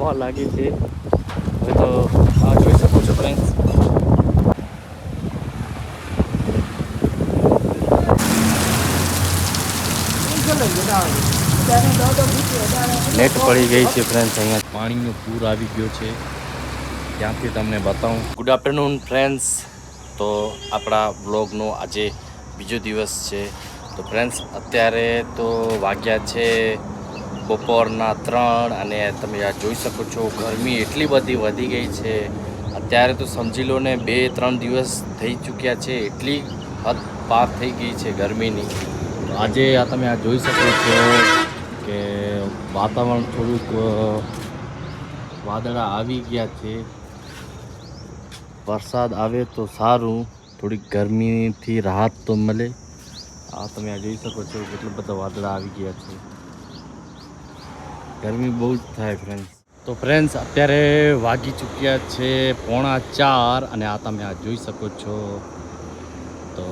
હવા લાગી છે. હવે તો આ જોઈ શકો છો ફ્રેન્ડ્સ નેટ પડી ગઈ છે ફ્રેન્ડ્સ અહીંયા. પાણીનો પૂર આવી ગયો છે. ત્યાંથી તમને બતાવું. ગુડ આફ્ટરનૂન ફ્રેન્ડ્સ તો આપણા બ્લોગનો આજે બીજો દિવસ છે. તો ફ્રેન્ડ્સ અત્યારે તો વાગ્યા છે બપોરના ત્રણ અને તમે આ જોઈ શકો છો ગરમી એટલી બધી વધી ગઈ છે. અત્યારે તો સમજી લો ને બે, ત્રણ દિવસ થઈ ચૂક્યા છે, એટલી હદ પાર થઈ ગઈ છે ગરમીની. આજે આ તમે આ જોઈ શકો છો કે વાતાવરણ થોડુંક વાદળા આવી ગયા છે. વરસાદ આવે તો સારું, થોડીક ગરમીથી રાહત તો મળે. આ તમે આ જોઈ શકો છો કેટલા બધા વાદળા આવી ગયા છે. ગરમી બહુ જ થાય ફ્રેન્ડ્સ તો ફ્રેન્ડ્સ અત્યારે વાગી ચૂક્યા છે પોણા ચાર અને આ તમે આ જોઈ શકો છો. તો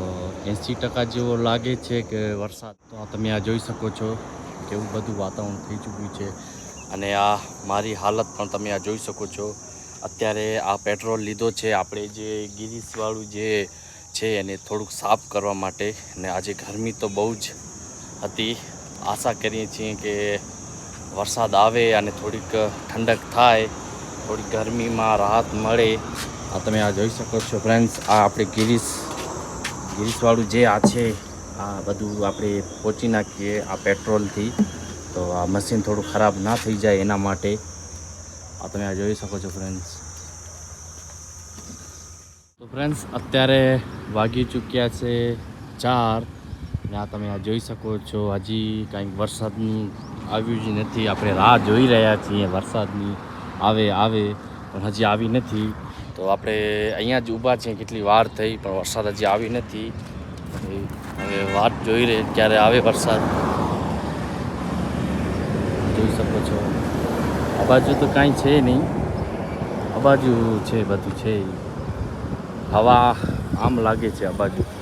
એંસી ટકા જેવો લાગે છે કે વરસાદ. તો આ તમે આ જોઈ શકો છો કેવું બધું વાતાવરણ થઈ ચૂક્યું છે. અને આ મારી હાલત પણ તમે આ જોઈ શકો છો. અત્યારે આ પેટ્રોલ લીધો છે આપણે જે ગિરીશવાળું જે છે એને થોડુંક સાફ કરવા માટે. અને આજે ગરમી તો બહુ જ હતી. આશા કરીએ છીએ કે વરસાદ આવે અને થોડીક ઠંડક થાય, થોડીક ગરમીમાં રાહત મળે. આ તમે આ જોઈ શકો છો ફ્રેન્ડ્સ, આ આપણે ગિરીશ, ગિરીશવાળું જે આ છે, આ બધું આપણે પહોંચી નાખીએ આ પેટ્રોલથી. તો આ મશીન થોડું ખરાબ ના થઈ જાય એના માટે. આ તમે આ જોઈ શકો છો ફ્રેન્ડ્સ. તો ફ્રેન્ડ્સ, અત્યારે વાગી ચૂક્યા છે ચાર. ને આ તમે આ જોઈ શકો છો, હજી કાંઈક વરસાદનું આવ્યું જ નથી. આપણે રાહ જોઈ રહ્યા છીએ વરસાદની. આવે આવે, પણ હજી આવી નથી. તો આપણે અહીંયા જ ઊભા છીએ. કેટલી વાર થઈ, પણ વરસાદ હજી આવી નથી. હવે વાત જોઈ રહી, ક્યારે આવે વરસાદ. જોઈ શકો છો. આ બાજુ તો કાંઈ છે નહીં. આ બાજુ છે, બધું છે. હવા આમ લાગે છે આ બાજુ.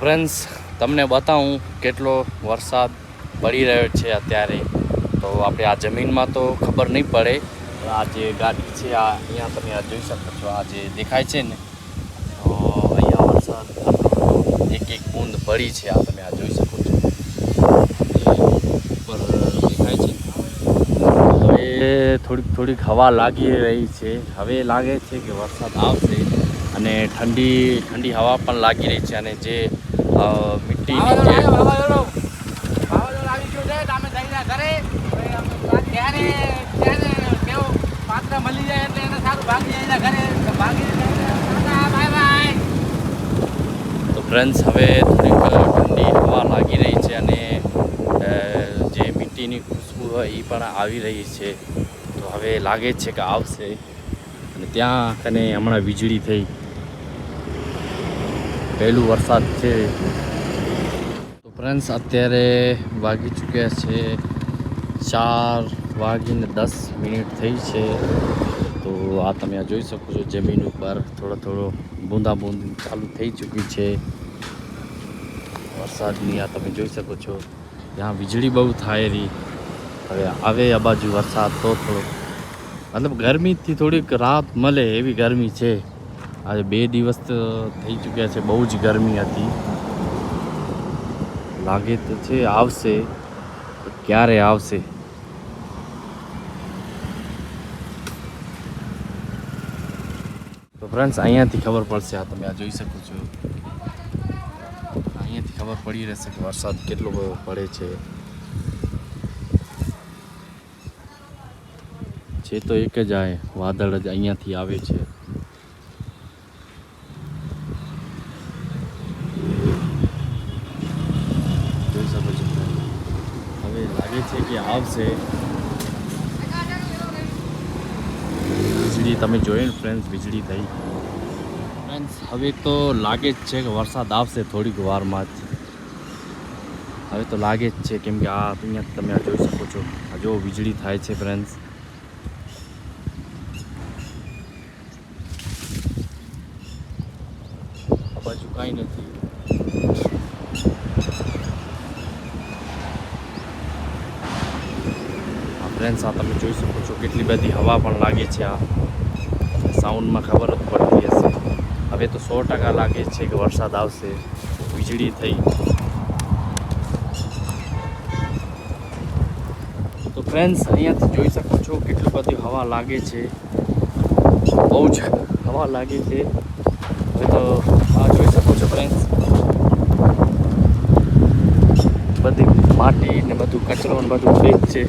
ફ્રેન્ડ્સ તમને બતાવું કેટલો વરસાદ પડી રહ્યો છે અત્યારે. તો આપણે આ જમીનમાં તો ખબર નહીં પડે આ જે ગાડી છે, આ અહીંયા તમે આ જોઈ શકો છો, આ જે દેખાય છે ને, તો અહીંયા વરસાદ એક એક બૂંદ પડી છે, આ તમે આ જોઈ શકો છો. ઉપર દેખાય છે. હવે થોડીક થોડીક હવા લાગી રહી છે. હવે લાગે છે કે વરસાદ આવશે. અને ઠંડી ઠંડી હવા પણ લાગી રહી છે અને જે મિટ્ટીની જે તો ફ્રેન્ડ્સ હવે થોડીક ઠંડી હવા લાગી રહી છે અને જે મિટ્ટીની ખુશ્બુ હોય એ પણ આવી રહી છે. તો હવે લાગે છે કે આવશે. અને ત્યાં કને હમણાં વીજળી થઈ. પહેલું વરસાદ છે. તો ફ્રેન્ડ્સ અત્યારે વાગી ચૂક્યા છે ચાર વાગીને દસ મિનિટ થઈ છે. તો આ તમે આ જોઈ શકો છો, જમીન ઉપર થોડો થોડો બૂંદાબૂંદ ચાલુ થઈ ચૂકી છે. વરસાદની આ તમે જોઈ શકો છો ત્યાં વીજળી બહુ થાય રહી. હવે આવે આ બાજુ વરસાદ તો થોડો મતલબ ગરમીથી થોડીક રાહત મળે એવી ગરમી છે. આજે બે દિવસ તો થઈ ચૂક્યા છે, બહુ જ ગરમી હતી. લાગે તો છે આવશે, પણ ક્યારે આવશે? તો ફ્રેન્ડ્સ અહીંયાથી ખબર પડશે, આ તમે આ જોઈ શકો છો. અહીંયાથી ખબર પડી રહેશે કે વરસાદ કેટલો બધો પડે છે. છે તો એક જ આ વાદળ જ અહીંયાથી આવે છે જોઈ શકો છો હવે લાગે છે આવશે વીજળી તમે ને ફ્રેન્ડ્સ વીજળી થઈ. ફ્રેન્ડ્સ હવે તો લાગે જ છે કે વરસાદ આવશે થોડીક વારમાં જ. હવે તો લાગે જ છે કેમ કે આ અહીંયા તમે આ જોઈ શકો છો. આ જો વીજળી થાય છે ફ્રેન્ડ્સ આ બાજુ કાંઈ નથી. ફ્રેન્ડ્સ આ તમે જોઈ શકો છો કેટલી બધી હવા પણ લાગે છે આ સાઉન્ડમાં ખબર જ પડતી હશે. હવે તો સો ટકા લાગે છે કે વરસાદ આવશે. વીજળી થઈ. તો ફ્રેન્ડ્સ અહીંયાથી જોઈ શકો છો કેટલી બધી હવા લાગે છે. બહુ જ હવા લાગે છે. હવે તો આ જોઈ શકો છો ફ્રેન્ડ્સ બધી માટી ને બધું કચરો ને બધું ઉડે છે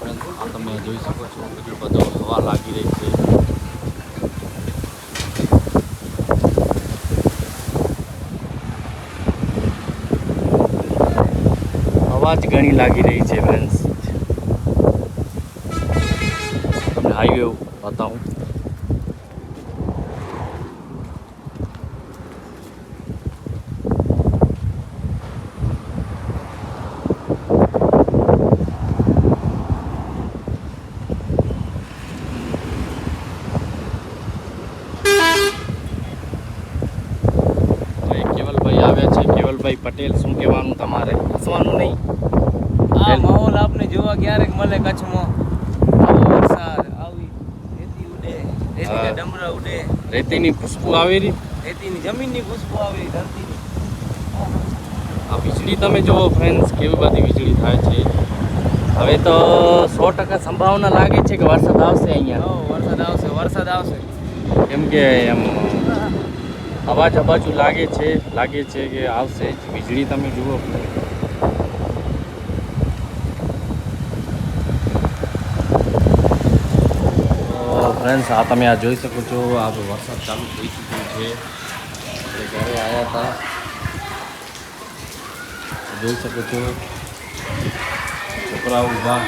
Friends, આ તમે જોઈ શકો છો કેટલું બધું હવા લાગી રહી છે હવા જ ઘણી લાગી રહી છે ફ્રેન્ડ્સ તમને હાઈવે બતાવું તો એ કેવલભાઈ આવ્યા કેવલભાઈ પટેલ શું કહેવાનું તમારે? હસવાનું નહીં. આ માહોલ આપને જોવા ક્યારેક મળે કચ્છમાં? આવો વરસાદ આવી રેતી ઉડે રેતીના ડમરા ઉડે. રેતીની ખુશ્બુ આવી રેતીની જમીનની ખુશ્બુ આવે ધરતીની. આ વીજળી તમે જુઓ ફ્રેન્ડ્સ કેવી બધી વીજળી થાય છે. હવે તો સો ટકા સંભાવના લાગે છે કે વરસાદ આવશે અહીંયા. હો, વરસાદ આવશે વરસાદ આવશે. કેમ કે એમ અવાજ અબાજુ લાગે છે લાગે છે કે આવશે જ. વીજળી તમે જુઓ. તો ફ્રેન્ડ્સ આ તમે આ જોઈ શકો છો. આ વરસાદ ચાલુ થઈ ચૂક્યો છે. આપણે ઘરે આવ્યા હતા જોઈ શકો છો. છોકરાઓ ઊભા.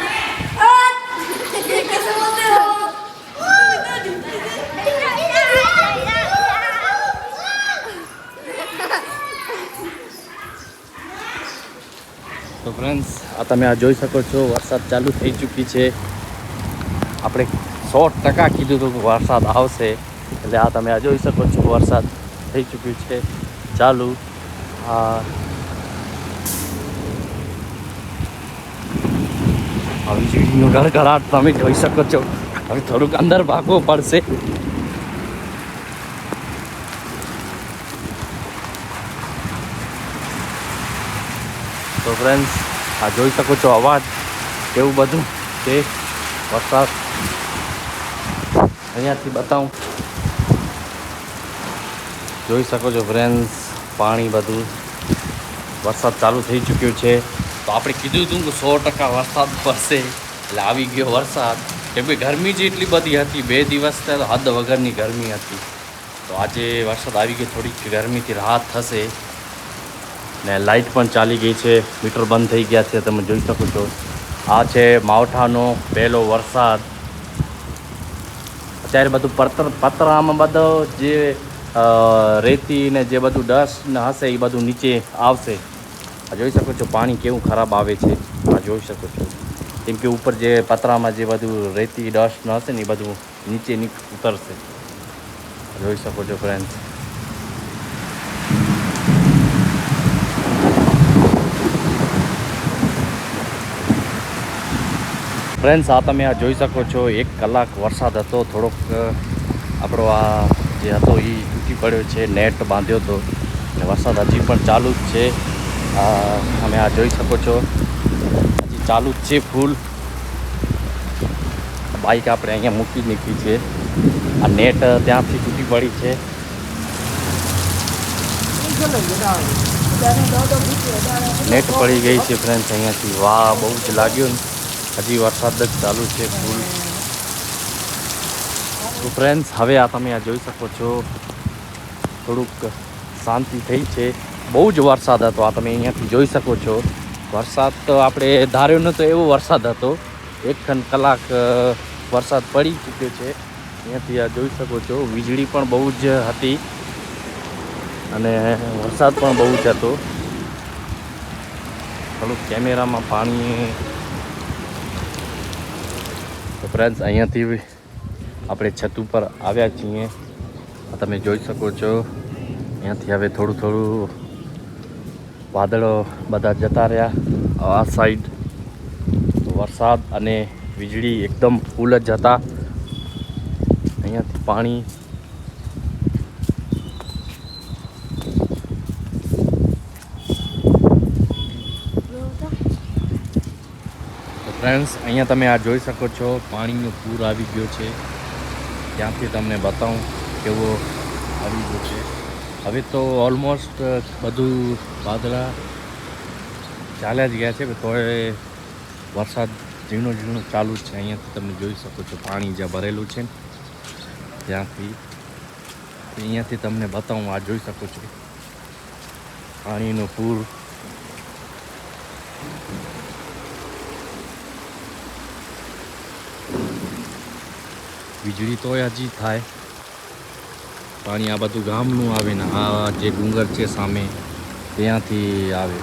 તો ફ્રેન્ડ્સ આ તમે આ જોઈ શકો છો, વરસાદ ચાલુ થઈ ચૂકી છે. આપણે સો ટકા કીધું હતું કે વરસાદ આવશે. એટલે આ તમે આ જોઈ શકો છો, વરસાદ થઈ ચૂક્યું છે, ચાલુ. આ વીજળીનો ગડગડાટ તમે જોઈ શકો છો. હવે થોડુંક અંદર ભાગવું પડશે. તો ફ્રેન્ડ્સ આ જોઈ શકો છો અવાજ, કેવું બધું કે વરસાદ. અહીંયાથી બતાવું. જોઈ શકો છો ફ્રેન્ડ્સ પાણી બધું, વરસાદ ચાલુ થઈ ચૂક્યો છે. તો આપણે કીધું હતું કે સો ટકા વરસાદ પડશે, એટલે આવી ગયો વરસાદ. કેમ કે ગરમી જ એટલી બધી હતી, બે દિવસ તો હદ વગરની ગરમી હતી. તો આજે વરસાદ આવી ગયો, થોડીક ગરમીથી રાહત થશે. ને લાઇટ પણ ચાલી ગઈ છે. મીટર બંધ થઈ ગયા છે, તમે જોઈ શકો છો. આ છે માવઠાનો પહેલો વરસાદ. અત્યારે બધું પત્ર, પતરામાં બધો જે રેતી ને જે બધું ડસ્ટ ને હશે, એ બધું નીચે આવશે. આ જોઈ શકો છો પાણી કેવું ખરાબ આવે છે. આ જોઈ શકો છો. કેમ કે ઉપર જે પતરામાં જે બધું રેતી ડસ્ટ હશે ને એ બધું નીચે ઉતરશે. જોઈ શકો છો ફ્રેન્ડ્સ ફ્રેન્ડ્સ, આ તમે આ જોઈ શકો છો, એક કલાક વરસાદ હતો, થોડોક આપણો આ જે હતો એ તૂટી પડ્યો છે, નેટ બાંધ્યો હતો, અને વરસાદ હજી પણ ચાલુ જ છે. તમે આ જોઈ શકો છો, હજી ચાલુ જ છે ફૂલ. બાઇક આપણે અહીંયા મૂકી નીકળી છે. આ નેટ ત્યાંથી તૂટી પડી છે. નેટ પડી ગઈ છે ફ્રેન્ડ્સ, અહીંયાથી. વાહ, બહુ જ લાગ્યું ને. હજી વરસાદ જ ચાલુ છે ફૂલ. તો ફ્રેન્ડ્સ હવે આ તમે આ જોઈ શકો છો. થોડુંક શાંતિ થઈ છે. બહુ જ વરસાદ હતો, આ તમે અહીંયાથી જોઈ શકો છો. વરસાદ તો આપણે ધાર્યો નહોતો, એવો વરસાદ હતો. એક ખંડ કલાક વરસાદ પડી ચૂક્યો છે. અહીંયાથી આ જોઈ શકો છો. વીજળી પણ બહુ જ હતી. અને વરસાદ પણ બહુ જ હતો. થોડુંક કેમેરામાં પાણી તો ફ્રેન્ડ્સ અહીંયાથી આપણે છત ઉપર આવ્યા છીએ. તમે જોઈ શકો છો. અહીંયાથી હવે થોડું થોડું વાદળો બધા જતા રહ્યા. આ સાઈડ વરસાદ અને વીજળી એકદમ ફૂલ જ હતા. અહીંયાથી પાણી ફ્રેન્ડ્સ અહીંયા તમે આ જોઈ શકો છો, પાણીનો પૂર આવી ગયો છે. ત્યાંથી તમને બતાવું કેવો આવી ગયો છે. હવે તો ઓલમોસ્ટ બધું વાદળા ચાલ્યા જ ગયા છે તોય વરસાદ ઝીણો ઝીણો ચાલુ છે. અહીંયાથી તમે જોઈ શકો છો, પાણી જ્યાં ભરેલું છે, ત્યાંથી. અહીંયાથી તમને બતાવું, આ જોઈ શકો છો. પાણીનું પૂર વીજળી તોય હજી થાય. પાણી આ બધું ગામનું આવે ને આ જે ડુંગર છે સામે, ત્યાંથી આવે.